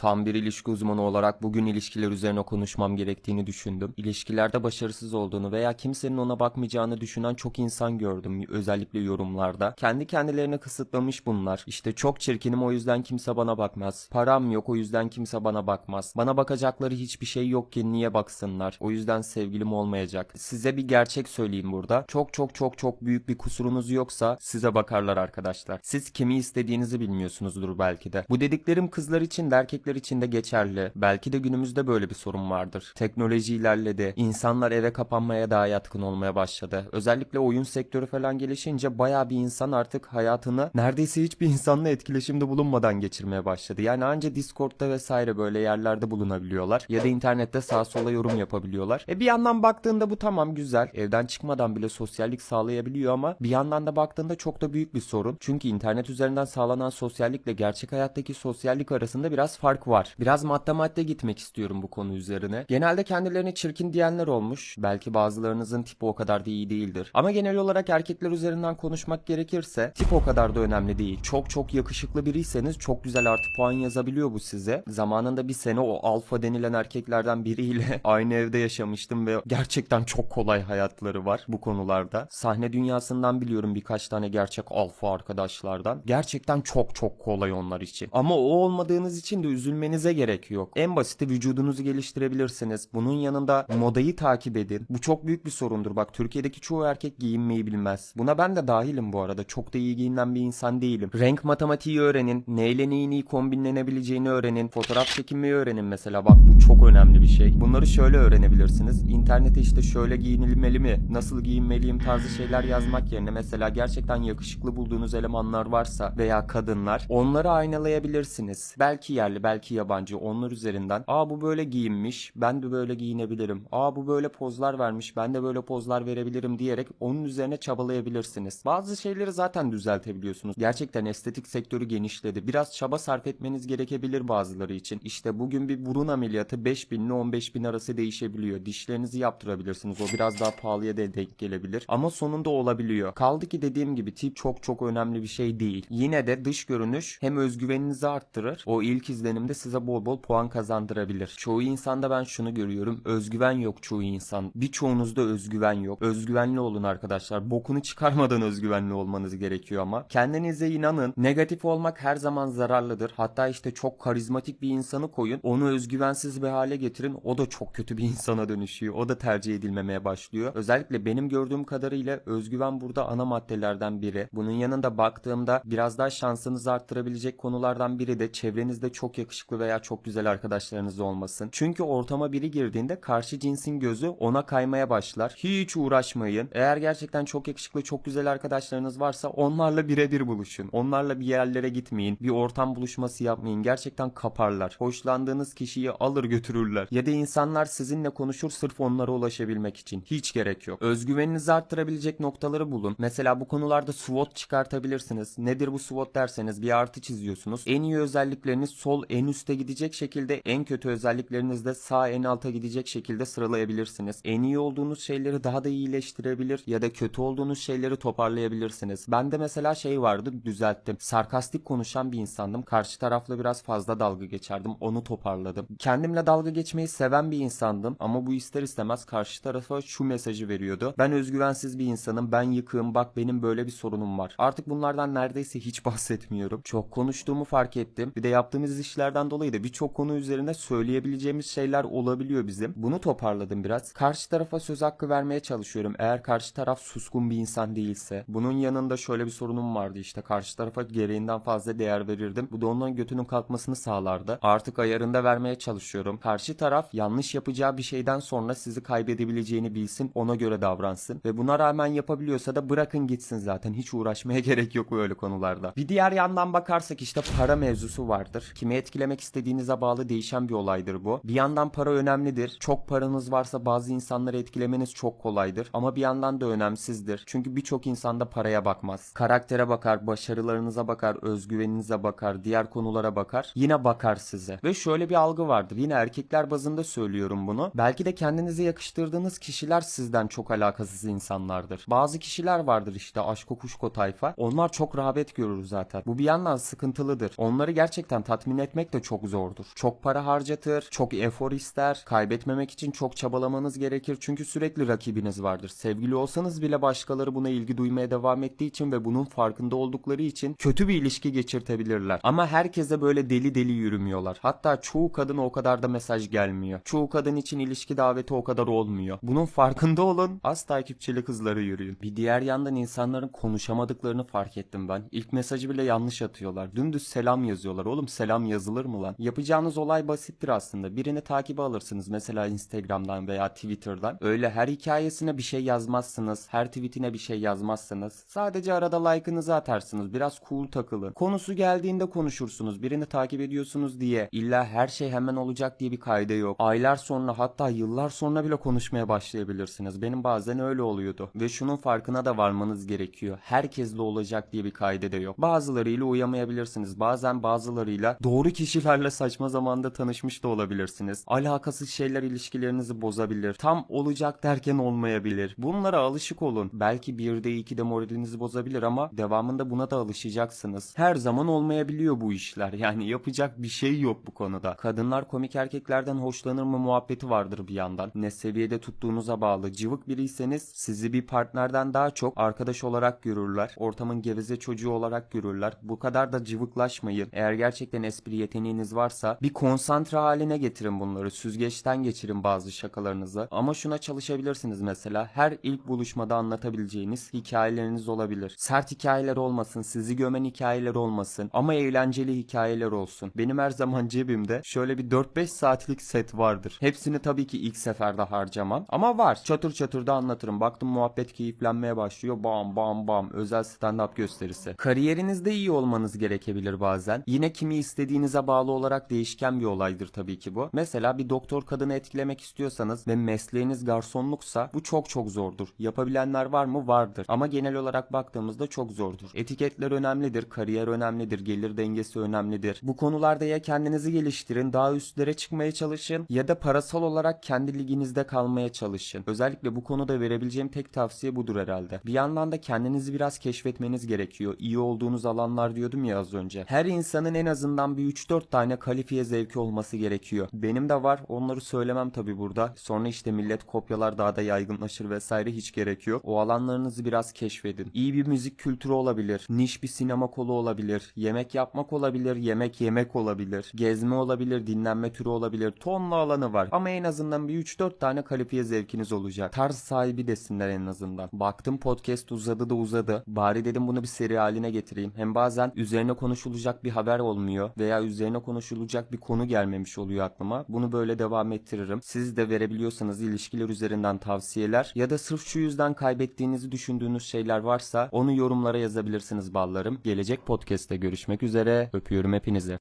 Tam bir ilişki uzmanı olarak bugün ilişkiler üzerine konuşmam gerektiğini düşündüm. İlişkilerde başarısız olduğunu veya kimsenin ona bakmayacağını düşünen çok insan gördüm özellikle yorumlarda. Kendi kendilerini kısıtlamış bunlar. İşte çok çirkinim o yüzden kimse bana bakmaz. Param yok o yüzden kimse bana bakmaz. Bana bakacakları hiçbir şey yok ki niye baksınlar? O yüzden sevgilim olmayacak. Size bir gerçek söyleyeyim burada. Çok çok çok çok büyük bir kusurunuz yoksa size bakarlar arkadaşlar. Siz kimi istediğinizi bilmiyorsunuzdur belki de. Bu dediklerim kızlar için de erkekler için de geçerli. Belki de günümüzde böyle bir sorun vardır. Teknoloji ilerledi. İnsanlar eve kapanmaya daha yatkın olmaya başladı. Özellikle oyun sektörü falan gelişince baya bir insan artık hayatını neredeyse hiçbir insanla etkileşimde bulunmadan geçirmeye başladı. Yani anca Discord'da vesaire böyle yerlerde bulunabiliyorlar. Ya da internette sağa sola yorum yapabiliyorlar. E bir yandan baktığında bu tamam güzel. Evden çıkmadan bile sosyallik sağlayabiliyor ama bir yandan da baktığında çok da büyük bir sorun. Çünkü internet üzerinden sağlanan sosyallikle gerçek hayattaki sosyallik arasında biraz fark var. Biraz madde madde gitmek istiyorum bu konu üzerine. Genelde kendilerine çirkin diyenler olmuş. Belki bazılarınızın tipi o kadar da iyi değildir. Ama genel olarak erkekler üzerinden konuşmak gerekirse tip o kadar da önemli değil. Çok çok yakışıklı biriyseniz çok güzel artı puan yazabiliyor bu size. Zamanında bir sene o alfa denilen erkeklerden biriyle aynı evde yaşamıştım ve gerçekten çok kolay hayatları var bu konularda. Sahne dünyasından biliyorum birkaç tane gerçek alfa arkadaşlardan. Gerçekten çok çok kolay onlar için. Ama o olmadığınız için de üzülmenize gerek yok. En basiti vücudunuzu geliştirebilirsiniz. Bunun yanında modayı takip edin. Bu çok büyük bir sorundur. Bak Türkiye'deki çoğu erkek giyinmeyi bilmez. Buna ben de dahilim bu arada. Çok da iyi giyinen bir insan değilim. Renk matematiği öğrenin. Neyle neyin iyi kombinlenebileceğini öğrenin. Fotoğraf çekinmeyi öğrenin mesela. Bak bu çok önemli bir şey. Bunları şöyle öğrenebilirsiniz. İnternete işte şöyle giyinilmeli mi? Nasıl giyinmeliyim tarzı şeyler yazmak yerine mesela gerçekten yakışıklı bulduğunuz elemanlar varsa veya kadınlar onları aynalayabilirsiniz. Belki yerli belki yabancı onlar üzerinden. Aa bu böyle giyinmiş ben de böyle giyinebilirim. Aa bu böyle pozlar vermiş ben de böyle pozlar verebilirim diyerek onun üzerine çabalayabilirsiniz. Bazı şeyleri zaten düzeltebiliyorsunuz. Gerçekten estetik sektörü genişledi. Biraz çaba sarf etmeniz gerekebilir bazıları için. İşte bugün bir burun ameliyatı 5000 ile 15 bin arası değişebiliyor. Dişlerinizi yaptırabilirsiniz. O biraz daha pahalıya da denk gelebilir. Ama sonunda olabiliyor. Kaldı ki dediğim gibi tip çok çok önemli bir şey değil. Yine de dış görünüş hem özgüveninizi arttırır. O ilk izlenimde size bol bol puan kazandırabilir. Çoğu insanda ben şunu görüyorum. Özgüven yok çoğu insan. Birçoğunuzda özgüven yok. Özgüvenli olun arkadaşlar. Bokunu çıkarmadan özgüvenli olmanız gerekiyor ama. Kendinize inanın. Negatif olmak her zaman zararlıdır. Hatta işte çok karizmatik bir insanı koyun. Onu özgüvensiz bir hale getirin. O da çok kötü bir insana dönüşüyor. O da tercih edilmemeye başlıyor. Özellikle benim gördüğüm kadarıyla özgüven burada ana maddelerden biri. Bunun yanında baktığımda biraz daha şansınızı arttırabilecek konulardan biri de çevrenizde çok yakışıklı veya çok güzel arkadaşlarınız olmasın. Çünkü ortama biri girdiğinde karşı cinsin gözü ona kaymaya başlar. Hiç uğraşmayın. Eğer gerçekten çok yakışıklı, çok güzel arkadaşlarınız varsa onlarla birebir buluşun. Onlarla bir yerlere gitmeyin. Bir ortam buluşması yapmayın. Gerçekten kaparlar. Hoşlandığınız kişiyi alır götürürler. Ya da insanlar sizinle konuşur sırf onlara ulaşabilmek için. Hiç gerek yok. Özgüveninizi arttırabilecek noktaları bulun. Mesela bu konularda SWOT çıkartabilirsiniz. Nedir bu SWOT derseniz bir artı çiziyorsunuz. En iyi özellikleriniz sol en üste gidecek şekilde en kötü özellikleriniz de sağ en alta gidecek şekilde sıralayabilirsiniz. En iyi olduğunuz şeyleri daha da iyileştirebilir ya da kötü olduğunuz şeyleri toparlayabilirsiniz. Ben de mesela şey vardı düzelttim. Sarkastik konuşan bir insandım. Karşı tarafla biraz fazla dalga geçerdim. Onu toparladım. Kendimle dalga geçmeyi seven bir insandım ama bu ister istemez karşı tarafa şu mesajı veriyordu. Ben özgüvensiz bir insanım. Ben yıkığım. Bak benim böyle bir sorunum var. Artık bunlardan neredeyse hiç bahsetmiyorum. Çok konuştuğumu fark ettim. Bir de yaptığımız işlerden dolayı da birçok konu üzerine söyleyebileceğimiz şeyler olabiliyor bizim. Bunu toparladım biraz. Karşı tarafa söz hakkı vermeye çalışıyorum. Eğer karşı taraf suskun bir insan değilse. Bunun yanında şöyle bir sorunum vardı işte. Karşı tarafa gereğinden fazla değer verirdim. Bu da onların götünün kalkmasını sağlardı. Artık ayarında vermeye çalışıyorum. Karşı taraf yanlış yapacağı bir şeyden sonra sizi kaybedebileceğini bilsin. Ona göre davransın. Ve buna rağmen yapabiliyorsa da bırakın gitsin zaten. Hiç uğraşmaya gerek yok böyle konularda. Bir diğer yandan bakarsak işte para mevzusu vardır. Kimi etkilemek istediğinize bağlı değişen bir olaydır bu. Bir yandan para önemlidir. Çok paranız varsa bazı insanları etkilemeniz çok kolaydır. Ama bir yandan da önemsizdir. Çünkü birçok insan da paraya bakmaz. Karaktere bakar, başarılarınıza bakar, özgüveninize bakar, diğer konulara bakar. Yine bakar size. Ve şöyle bir algı vardır. Yine erkekler bazında söylüyorum bunu. Belki de kendinize yakıştırdığınız kişiler sizden çok alakasız insanlardır. Bazı kişiler vardır işte aşko kuşko tayfa. Onlar çok rağbet görür zaten. Bu bir yandan sıkıntılıdır. Onları gerçekten tatmin etmek de çok zordur. Çok para harcatır, çok efor ister. Kaybetmemek için çok çabalamanız gerekir çünkü sürekli rakibiniz vardır. Sevgili olsanız bile başkaları buna ilgi duymaya devam ettiği için ve bunun farkında oldukları için kötü bir ilişki geçirtebilirler. Ama herkese böyle deli deli yürümüyorlar. Hatta çoğu kadına o kadar da mesaj gelmiyor. Çoğu kadın için ilişki daveti o kadar olmuyor. Bunun farkında olun. Az takipçili kızları yürüyün. Bir diğer yandan insanların konuşamadıklarını fark ettim ben. İlk mesajı bile yanlış atıyorlar. Dümdüz selam yazıyorlar. Oğlum selam yazılır mı lan? Yapacağınız olay basittir aslında. Birini takibe alırsınız mesela Instagram'dan veya Twitter'dan. Öyle her hikayesine bir şey yazmazsınız. Her tweetine bir şey yazmazsınız. Sadece arada like'ınızı atarsınız. Biraz cool takılın. Konusu geldiğinde konuşursunuz. Birini takip ediyorsunuz diye. İlla her şey hemen olacak diye bir kayda yok. Aylar sonra hatta yıllar sonra bile konuşmaya başlayabilirsiniz. Benim bazen öyle oluyordu. Ve şunun farkına da varmanız gerekiyor. Herkesle olacak diye bir kayda da yok. Bazılarıyla uyamayabilirsiniz. Bazen bazılarıyla doğru kişilerle saçma zamanda tanışmış da olabilirsiniz. Alakasız şeyler ilişkilerinizi bozabilir. Tam olacak derken olmayabilir. Bunlara alışık olun. Belki bir de iki de moralinizi bozabilir ama devamında buna da alışacaksınız. Her zaman olmayabiliyor bu işler. Yani yapacak bir şey yok bu konuda. Kadınlar komik erkeklerden hoşlanır mı muhabbeti vardır bir yandan. Ne seviyede tuttuğunuza bağlı. Cıvık biriyseniz sizi bir partnerden daha çok arkadaş olarak görürler. Ortamın geveze çocuğu olarak görürler. Bu kadar da cıvıklaşmayın. Eğer gerçekten espri yeteneğiniz varsa bir konsantre haline getirin bunları. Süzgeçten geçirin bazı şakalarınızı. Ama şuna çalışabilirsiniz mesela. Her ilk buluşmada anlatabileceğiniz hikayeleriniz olabilir. Sert hikayeler olmasın, sizi gömen hikayeler olmasın ama eğlenceli hikayeler olsun. Benim her zaman cebimde şöyle bir 4-5 saatlik set vardır. Hepsini tabii ki ilk seferde harcamam ama var. Çatır çatır da anlatırım. Baktım muhabbet keyiflenmeye başlıyor. Bam bam bam. Özel stand-up gösterisi. Kariyerinizde iyi olmanız gerekebilir bazen. Yine kimi istediğinize bağlı olarak değişken bir olaydır tabii ki bu. Mesela bir doktor kadını etkilemek istiyorsanız ve mesleğiniz garsonluksa bu çok çok zordur. Yapabilenler var mı? Vardır. Ama genel olarak baktığımızda çok zordur. Etiketler önemlidir, kariyer önemlidir, gelir dengesi önemlidir. Bu konularda ya kendinizi geliştirin, daha üstlere çıkmaya çalışın ya da parasal olarak kendi liginizde kalmaya çalışın. Özellikle bu konuda verebileceğim tek tavsiye budur herhalde. Bir yandan da kendinizi biraz keşfetmeniz gerekiyor. İyi olduğunuz alanlar diyordum ya az önce. Her insanın en azından bir 3-4 tane kalifiye zevki olması gerekiyor. Benim de var. Onları söylemem tabi burada. Sonra işte millet kopyalar daha da yaygınlaşır vesaire hiç gerek yok. O alanlarınızı biraz keşfedin. İyi bir müzik kültürü olabilir. Niş bir sinema kolu olabilir. Yemek yapmak olabilir. Yemek yemek olabilir. Gezme olabilir. Dinlenme türü olabilir. Tonla alanı var. Ama en azından bir 3-4 tane kalifiye zevkiniz olacak. Tarz sahibi desinler en azından. Baktım podcast uzadı da uzadı. Bari dedim bunu bir seri haline getireyim. Hem bazen üzerine konuşulacak bir haber olmuyor veya üzerine konuşulacak bir konu gelmemiş oluyor aklıma. Bunu böyle devam ettiririm. Siz de verebiliyorsanız ilişkiler üzerinden tavsiyeler ya da sırf şu yüzden kaybettiğinizi düşündüğünüz şeyler varsa onu yorumlara yazabilirsiniz ballarım. Gelecek podcast'te görüşmek üzere. Öpüyorum hepinizi.